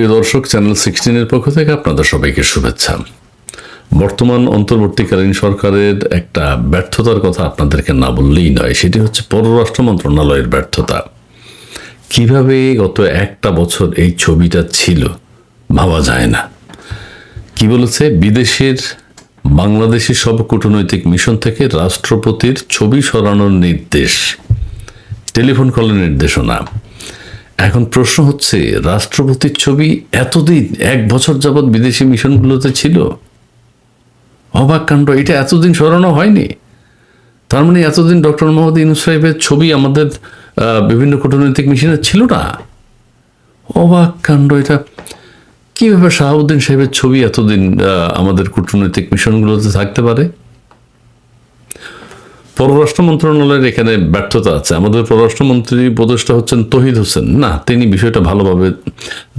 প্রিয় দর্শক চ্যানেল সিক্সটিনের পক্ষ থেকে আপনাদের সবাইকে শুভেচ্ছা। বর্তমান অন্তর্বর্তীকালীন সরকারের একটা ব্যর্থতার কথা আপনাদেরকে না বললেই নয়, সেটি হচ্ছে পররাষ্ট্র মন্ত্রণালয়ের ব্যর্থতা। কীভাবে গত একটা বছর এই ছবিটা ছিল, ভাবা যায় না। কি বলেছে? বিদেশের বাংলাদেশি সব কূটনৈতিক মিশন থেকে রাষ্ট্রপতির ছবি সরানোর নির্দেশ। টেলিফোন কলের নির্দেশনা। এখন প্রশ্ন হচ্ছে, রাষ্ট্রপতির ছবি এতদিন, এক বছর যাবৎ বিদেশি মিশনগুলোতে ছিল? অবাক কাণ্ড, এটা এতদিন সরানো হয়নি। তার মানে এতদিন ডক্টর মোহাম্মদ ইউনুস সাহেবের ছবি আমাদের বিভিন্ন কূটনৈতিক মিশনে ছিল না? অবাক কাণ্ড এটা। কীভাবে শাহাবুদ্দিন সাহেবের ছবি এতদিন আমাদের কূটনৈতিক মিশনগুলোতে থাকতে পারে? পররাষ্ট্র মন্ত্রণালয়ের এখানে ব্যর্থতা আছে। আমাদের পররাষ্ট্রমন্ত্রী উপদেষ্টা হচ্ছেন তহিদ হোসেন। না, তিনি বিষয়টা ভালোভাবে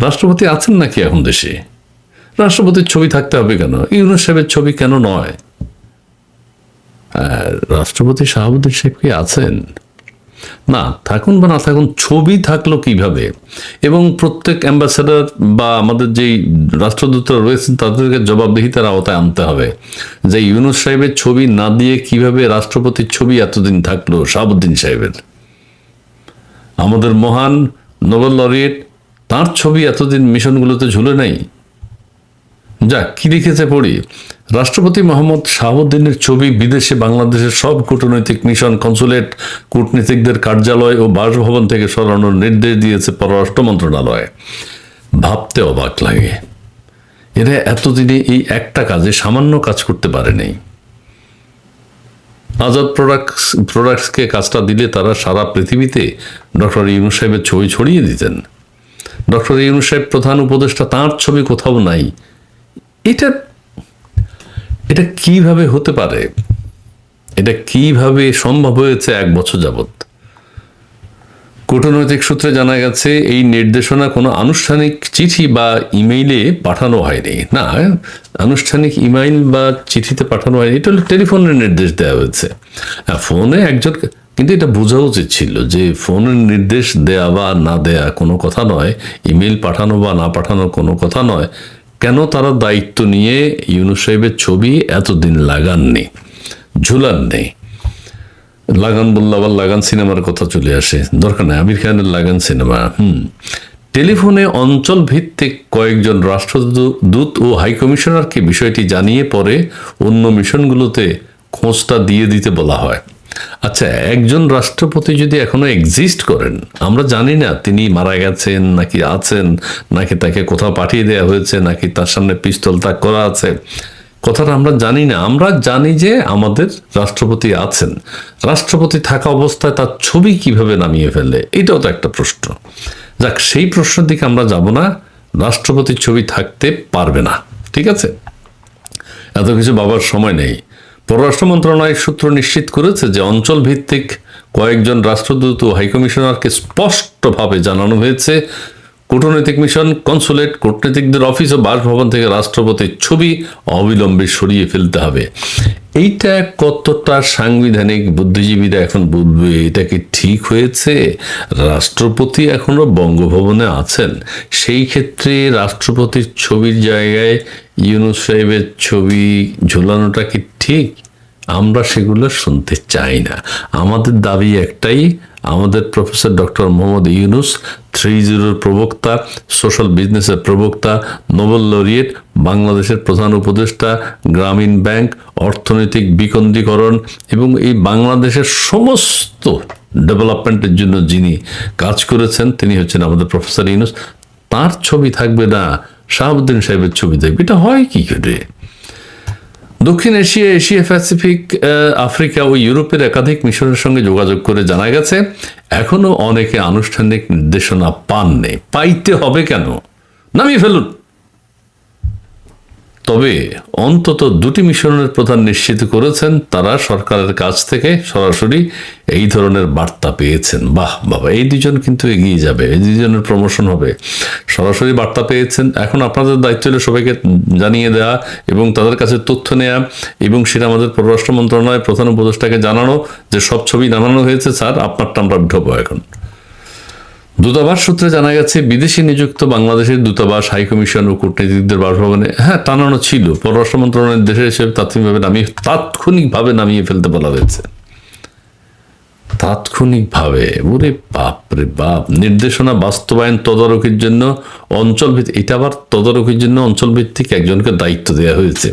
রাষ্ট্রপতি আছেন নাকি এখন দেশে? রাষ্ট্রপতির ছবি থাকতে হবে কেন? ইউনুস সাহেবের ছবি কেন নয়? রাষ্ট্রপতি শাহাবুদ্দিন সাহেব কি আছেন? না, থাকুন বা না থাকুন, ছবি থাকল কীভাবে? এবং প্রত্যেক অ্যাম্বাসেডার বা আমাদের যেই রাষ্ট্রদূতরা রয়েছেন, তাদেরকে জবাবদিহিতার আওতায় আনতে হবে। যে ইউনুস সাহেবের ছবি না দিয়ে কীভাবে রাষ্ট্রপতির ছবি এতদিন থাকল, শাহাবুদ্দিন সাহেবের। আমাদের মহান নোবেল লরিয়েট তার ছবি এতদিন মিশনগুলোতে ঝুলে নাই। যাক, কি লিখেছে পড়ি? রাষ্ট্রপতি মোহাম্মদ শাহাবুদ্দিনের ছবি বিদেশে বাংলাদেশের সব কূটনৈতিক মিশন কনসুলেট কূটনীতিকদের কার্যালয় ও বাসভবন থেকে সরানোর নির্দেশ দিয়েছে পররাষ্ট্র মন্ত্রণালয়। ভাবতে অবাক লাগে। এরা এতদিনে এই একটা কাজে সামান্য কাজ করতে পারেনি। আজাদ প্রোডাক্টস, প্রোডাক্টসকে কাজটা দিলে তারা সারা পৃথিবীতে ডক্টর ইউনুস সাহেবের ছবি ছড়িয়ে দিতেন। ডক্টর ইউনুস সাহেব প্রধান উপদেষ্টা, তাঁর ছবি কোথাও নাই। এটা এটা কীভাবে হতে পারে? এটা কীভাবে সম্ভব হয়েছে এক বছর যাবত কূটনৈতিক সূত্রে জানা গেছে এই নির্দেশনা কোনো আনুষ্ঠানিক চিঠি বা ইমেইলে পাঠানো হয়নি। না আনুষ্ঠানিক ইমেইল বা চিঠিতে পাঠানো হয়নি। এটা হলো টেলিফোনের নির্দেশ দেওয়া হয়েছে। হ্যাঁ, ফোনে একজন কিন্তু এটা বোঝা উচিত ছিল যে ফোনের নির্দেশ দেয়া বা না দেয়া কোনো কথা নয় ইমেল পাঠানো বা না পাঠানো কোনো কথা নয়। কেন তারা দায়িত্ব নিয়ে ইউনুস সাহেবের ছবি এতদিন লাগাননি ঝুলান নেই লাগান বললে আবার লাগান সিনেমার কথা চলে আসে। দরকার নেই, আমির খানের লাগান সিনেমা, হুম। টেলিফোনে অঞ্চল ভিত্তিক কয়েকজন রাষ্ট্রদূত ও হাইকমিশনারকে বিষয়টি জানিয়ে পরে অন্য মিশনগুলোতে খোঁজটা দিয়ে দিতে বলা হয়। আচ্ছা একজন রাষ্ট্রপতি যদি এখনও এক্সিস্ট করেন, আমরা জানি না তিনি মারা গেছেন নাকি আছেন, নাকি তাকে কোথাও পাঠিয়ে দেওয়া হয়েছে, নাকি তার সামনে পিস্তল তাক করা আছে। কথাটা আমরা জানি না। আমরা জানি যে আমাদের রাষ্ট্রপতি আছেন। রাষ্ট্রপতি থাকা অবস্থায় তার ছবি কীভাবে নামিয়ে ফেললে, এটাও তো একটা প্রশ্ন। যাক, সেই প্রশ্নের দিকে আমরা যাব না। রাষ্ট্রপতির ছবি থাকতে পারবে না। ঠিক আছে? এত কিছু বাবার সময় নেই। পররাষ্ট্র মন্ত্রণালয়ের সূত্র নিশ্চিত করেছে যে অঞ্চল ভিত্তিক কয়েকজন রাষ্ট্রদূত ও হাইকমিশনারকে স্পষ্টভাবে জানানো হয়েছে কূটনৈতিক মিশন, কনসুলেট কূটনীতিকদের অফিস ও বাসভবন থেকে রাষ্ট্রপতির ছবি অবিলম্বে সরিয়ে ফেলতে হবে। এইটা কতটা সাংবিধানিক বুদ্ধিজীবীরা এখন বুঝবে? এটা কি ঠিক হয়েছে? রাষ্ট্রপতি এখনও বঙ্গভবনে আছেন। সেই ক্ষেত্রে রাষ্ট্রপতির ছবির জায়গায় ইউনুস সাহেবের ছবি ঝোলানোটা কি ঠিক? আমরা সেগুলো শুনতে চাই না। আমাদের দাবি একটাই, আমাদের professor doctor Mohammad Yunus, three জিরোর প্রবক্তা, সোশ্যাল বিজনেসের প্রবক্তা, নোবেল লরিয়েট, বাংলাদেশের প্রধান উপদেষ্টা, গ্রামীণ ব্যাংক, অর্থনৈতিক বিকেন্দ্রীকরণ এবং এই বাংলাদেশের সমস্ত ডেভেলপমেন্টের জন্য যিনি কাজ করেছেন, তিনি হচ্ছেন আমাদের প্রফেসর ইউনুস। তার ছবি থাকবে না, শাহাবুদ্দিন সাহেবের ছবি থাকবে। এটা হয় কি করে? দক্ষিণ এশিয়া এশিয়া প্যাসিফিক আফ্রিকা ও ইউরোপের একাধিক মিশনের সঙ্গে যোগাযোগ করে জানা গেছে, এখনও অনেকে আনুষ্ঠানিক নির্দেশনা পাননি। পাইতে হবে কেন? নামিয়ে ফেলুন। তবে অন্তত দুটি মিশনের প্রধান নিশ্চিত করেছেন, তারা সরকারের কাছ থেকে সরাসরি এই ধরনের বার্তা পেয়েছেন। বাহ, বাবা, এই দুজন কিন্তু এগিয়ে যাবে, এই দুজনের প্রমোশন হবে। সরাসরি বার্তা পেয়েছেন, এখন আপনাদের দায়িত্ব হলো সবাইকে জানিয়ে দেওয়া এবং তাদের কাছে তথ্য নেওয়া এবং সেটা আমাদের পররাষ্ট্র মন্ত্রণালয়ের প্রধান উপদেষ্টাকে জানানো যে সব ছবি জানানো হয়েছে, স্যার, আপনারটা আমরা ঢোবো এখন। দূতাবাস সূত্রে জানা গেছে, বিদেশে নিযুক্ত বাংলাদেশের দূতাবাস হাইকমিশন ও কূটনীতিকদের বাসভবনে হ্যাঁ টানানো ছিল। পররাষ্ট্র মন্ত্রণালয়ের দেশের হিসেবে তাৎক্ষণিকভাবে নামিয়ে ফেলতে বলা হয়েছে। তাৎক্ষণিকভাবে, ওরে বাপ রে বাপ, নির্দেশনা বাস্তবায়ন তদারকির জন্য অঞ্চল ভিত্তিক এটা আবার তদারকির জন্য অঞ্চল ভিত্তিক একজনকে দায়িত্ব দেওয়া হয়েছে।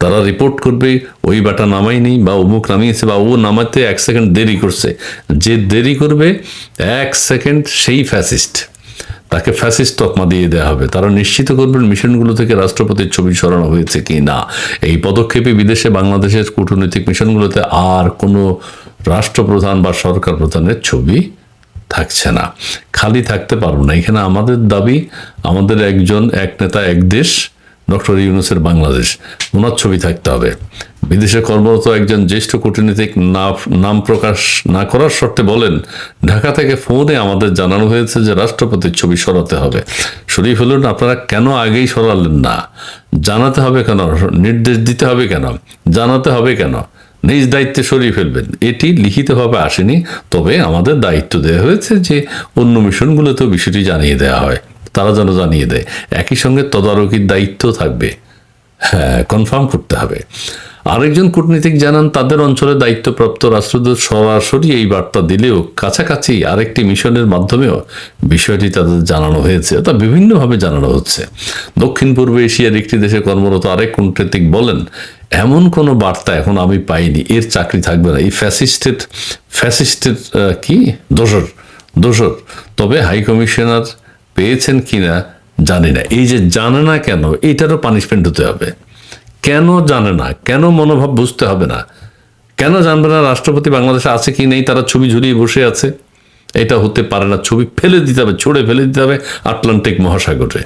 তারা রিপোর্ট করবে, ওই বাটা নামায়নি বা অমুক নামিয়েছে বা ও নামাতে এক সেকেন্ড দেরি করছে। যে দেরি করবে, এক সেকেন্ড সেই ফ্যাসিস্ট তাকে ফ্যাসিস্ট তকমা দিয়ে দেওয়া হবে। তারা নিশ্চিত করবেন মিশনগুলো থেকে রাষ্ট্রপতির ছবি সরানো হয়েছে কি না এই পদক্ষেপে বিদেশে বাংলাদেশের কূটনৈতিক মিশনগুলোতে আর কোনো রাষ্ট্রপ্রধান বা সরকার প্রধানের ছবি থাকছে না। খালি থাকতে পারব না। এখানে আমাদের দাবি, আমাদের একজন, এক নেতা, এক দেশ, ডক্টর ইউনুসের বাংলাদেশ। ওনার ছবি থাকতে হবে। বিদেশে কর্মরত একজন জ্যেষ্ঠ কূটনীতিক নাম প্রকাশ না করার শর্তে বলেন, ঢাকা থেকে ফোনে আমাদের জানানো হয়েছে যে রাষ্ট্রপতির ছবি সরাতে হবে। সরিয়ে ফেলুন আপনারা কেন আগেই সরালেন না? জানাতে হবে কেন? নির্দেশ দিতে হবে কেন? জানাতে হবে কেন? নিজ দায়িত্বে সরিয়ে ফেলবেন। এটি লিখিতভাবে আসেনি, তবে আমাদের দায়িত্ব দেওয়া হয়েছে যে অন্য মিশনগুলোতেও বিষয়টি জানিয়ে দেওয়া হয়, তারা যেন জানিয়ে দেয়। একই সঙ্গে তদারকির দায়িত্ব থাকবে। হ্যাঁ কনফার্ম করতে হবে। আরেকজন কূটনীতিক জানান, তাদের অঞ্চলে দায়িত্বপ্রাপ্ত রাষ্ট্রদূত সরাসরি এই বার্তা দিলেও কাছাকাছি আরেকটি মিশনের মাধ্যমেও বিষয়টি তাদের জানানো হয়েছে, তা বিভিন্নভাবে জানানো হচ্ছে। দক্ষিণ পূর্ব এশিয়ার একটি দেশে কর্মরত আরেক কূটনীতিক বলেন এমন কোনো বার্তা এখন আমি পাইনি। এর চাকরি থাকবে না। এই ফ্যাসিস্টের ফ্যাসিস্টের কি? দোষর দোষর তবে হাই কমিশনার পেয়েছেন কিনা জানি না। এই যে জানে না কেন এইটারও পানিশমেন্ট হতে হবে। কেন জানে না? কেন মনোভাব বুঝতে হবে না? কেন জানবে না রাষ্ট্রপতি বাংলাদেশে আছে কি নেই? তারা ছবি ঝুলিয়ে বসে আছে। এটা হতে পারে না। ছবি ফেলে দিতে হবে, ছড়ে ফেলে দিতে হবে আটলান্টিক মহাসাগরে।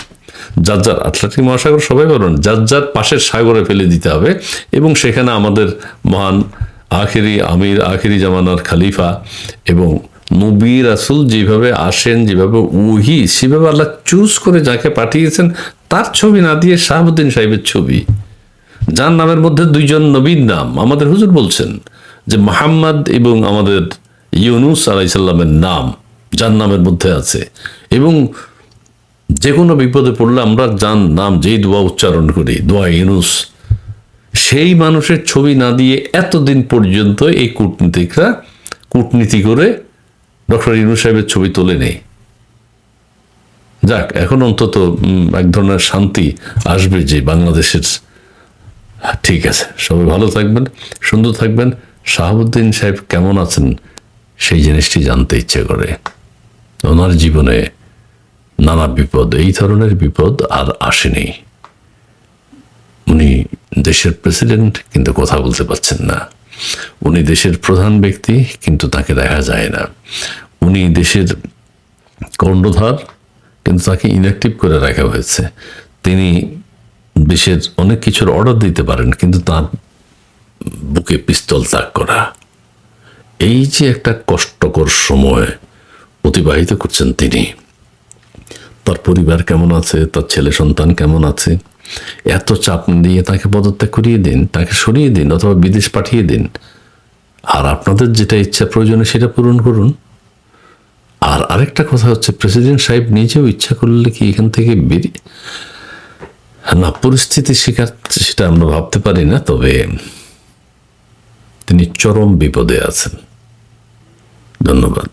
যার আটলান্টিক মহাসাগর, সবাই বলুন যার যার পাশের সাগরে ফেলে দিতে হবে এবং সেখানে আমাদের মহান আখেরি আমির, আখেরি জামানার খালিফা এবং নবী রাসুল যেভাবে আসেন, যেভাবে উহি, সেভাবে আল্লাহ চুজ করে যাকে পাঠিয়েছেন, তার ছবি না দিয়ে শাহাবুদ্দিন সাহেবের ছবি। যার নামের মধ্যে দুইজন নবীর নাম। আমাদের হুজুর বলছেন যে মোহাম্মদ এবং আমাদের ইউনুস আলাইসাল্লামের নাম যার নামের মধ্যে আছে। এবং যে কোনো বিপদে পড়লে আমরা যার নাম, যেই দোয়া উচ্চারণ করি, দোয়া ইউনুস। সেই মানুষের ছবি না দিয়ে এতদিন পর্যন্ত এই কূটনীতিকরা কূটনীতি করে ডক্টর ইউনুস সাহেবের ছবি তোলে নেই। যাক, এখন অন্তত এক ধরনের শান্তি আসবে যে বাংলাদেশের। ঠিক আছে, সবাই ভালো থাকবেন, সুন্দর থাকবেন। শাহাবুদ্দিন সাহেব কেমন আছেন সেই জিনিসটি জানতে ইচ্ছে করে। ওনার জীবনে নানা বিপদ, এই ধরনের বিপদ আর আসেনি। উনি দেশের প্রেসিডেন্ট, কিন্তু কথা বলতে পারছেন না। উনি দেশের প্রধান ব্যক্তি, কিন্তু তাকে দেখা যায় না। উনি দেশের কর্ণধার, কিন্তু তাকে ইনঅ্যাক্টিভ করে রাখা হয়েছে। তিনি দেশের অনেক কিছুর অর্ডার দিতে পারেন, কিন্তু তার বুকে পিস্তল তাক করা। এই যে একটা কষ্টকর সময় অতিবাহিত করছেন তিনি তার পরিবার কেমন আছে? তার ছেলে সন্তান কেমন আছে? এত চাপ দিয়ে তাকে পদত্যাগ করিয়ে দিন, তাকে সরিয়ে দিন অথবা বিদেশ পাঠিয়ে দিন। আর আপনাদের যেটা ইচ্ছা প্রয়োজনে সেটা পূরণ করুন। আর আরেকটা কথা হচ্ছে, প্রেসিডেন্ট সাহেব নিজেও ইচ্ছা করলে কি এখান থেকে বেরিয়ে না পরিস্থিতি শিকার সেটা আমরা ভাবতে পারি না, তবে তিনি চরম বিপদে আছেন। ধন্যবাদ।